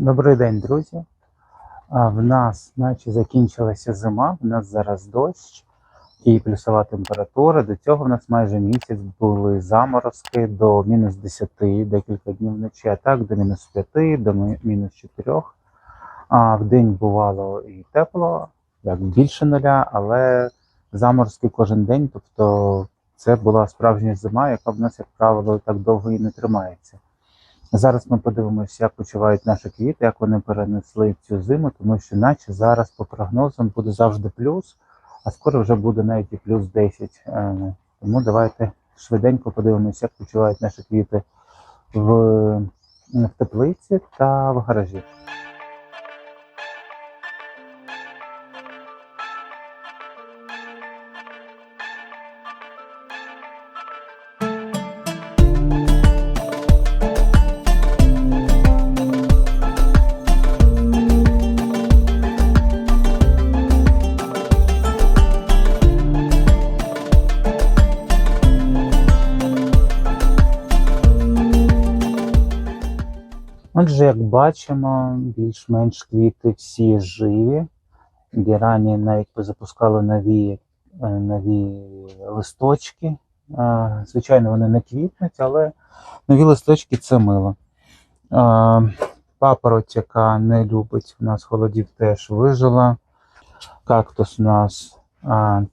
Добрий день, друзі. В нас, наче закінчилася зима, в нас зараз дощ і плюсова температура. До цього в нас майже місяць були заморозки до мінус 10, декілька днів вночі, а так до мінус 5, до мінус 4. А в день бувало і тепло, як більше нуля, але заморозки кожен день. Тобто це була справжня зима, яка в нас, як правило, так довго і не тримається. Зараз ми подивимося, як почувають наші квіти, як вони перенесли цю зиму, тому що наче зараз по прогнозам буде завжди плюс, а скоро вже буде навіть і плюс 10. Е, Тому давайте швиденько подивимося, як почувають наші квіти в, в теплиці та в гаражі. Отже, як бачимо, більш-менш квіти всі живі. Герані навіть позапускали нові, е, нові листочки. Е, Звичайно, вони не квітнуть, але нові листочки це мило. Е, Папороть, яка не любить у нас холодів, теж вижила. Кактус у нас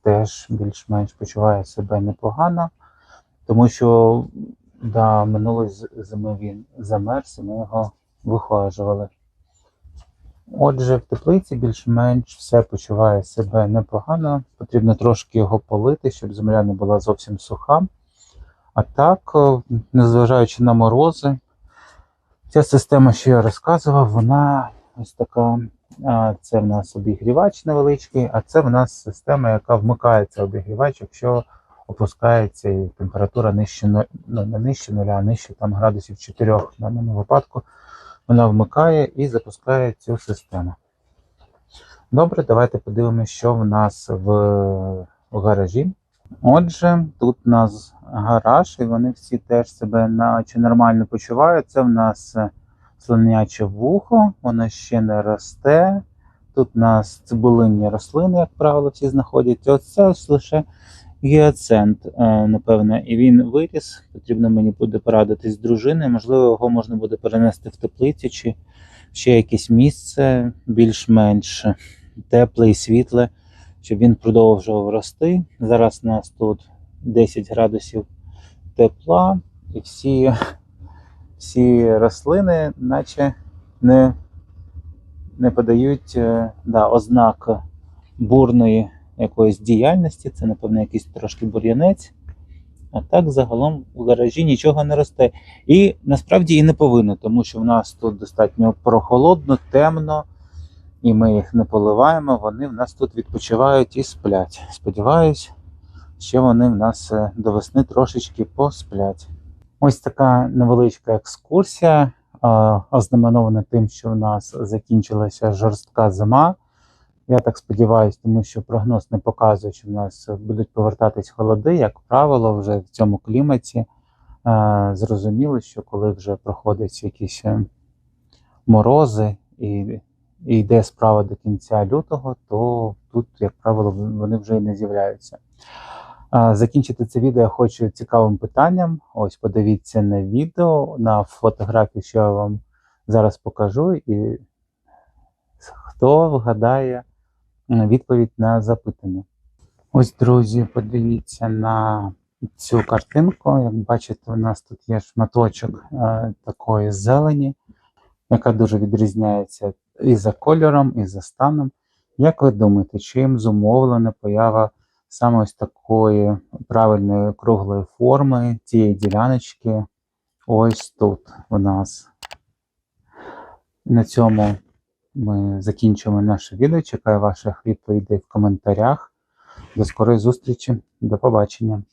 теж більш-менш почуває себе непогано, тому що да, минулої зими він замерз, і ми його вихажували. Отже, в теплиці більш-менш все почуває себе непогано. Потрібно трошки його полити, щоб земля не була зовсім суха. А так, незважаючи на морози, ця система, що я розказував, вона ось така. Це в нас обігрівач невеличкий, а це в нас система, яка вмикається обігрівач, якщо опускається і температура нижче, ну, не нижче нуля, а нижче там градусів 4 в даному випадку. Вона вмикає і запускає цю систему. Добре, давайте подивимося, що в нас в, в гаражі. Отже, тут у нас гараж, і вони всі теж себе наче нормально почувають. Це в нас слоняче вухо, воно ще не росте. Тут у нас цибулинні рослини, як правило, всі знаходяться. Оце лише гіацент, е, напевне, і він виріс. Потрібно мені буде порадитись з дружиною. Можливо, його можна буде перенести в теплицю чи ще якесь місце більш-менш тепле і світле, щоб він продовжував рости. Зараз у нас тут 10 градусів тепла, і всі, всі рослини, наче не, не подають е, да, ознак бурної якоїсь діяльності. Це, напевно, якийсь трошки бур'янець. А так загалом у гаражі нічого не росте. І насправді і не повинно, тому що в нас тут достатньо прохолодно, темно, і ми їх не поливаємо. Вони в нас тут відпочивають і сплять. Сподіваюсь, що вони в нас е, до весни трошечки посплять. Ось така невеличка екскурсія, ознаменована тим, що в нас закінчилася жорстка зима. Я так сподіваюся, тому що прогноз не показує, що в нас будуть повертатись холоди. Як правило, вже в цьому кліматі е, зрозуміло, що коли вже проходять якісь е, морози і, і йде справа до кінця лютого, то тут, як правило, вони вже і не з'являються. Е, Закінчити це відео я хочу цікавим питанням. Ось подивіться на відео, на фотографії, що я вам зараз покажу, і хто вгадає відповідь на запитання. Ось, друзі, подивіться на цю картинку. Як бачите, у нас тут є шматочок е, такої зелені, яка дуже відрізняється і за кольором, і за станом. Як ви думаєте, чим зумовлена поява саме ось такої правильної круглої форми цієї діляночки? Ось тут у нас. На цьому ми закінчуємо наше відео. Чекаю ваших відповідей в коментарях. До скорої зустрічі. До побачення.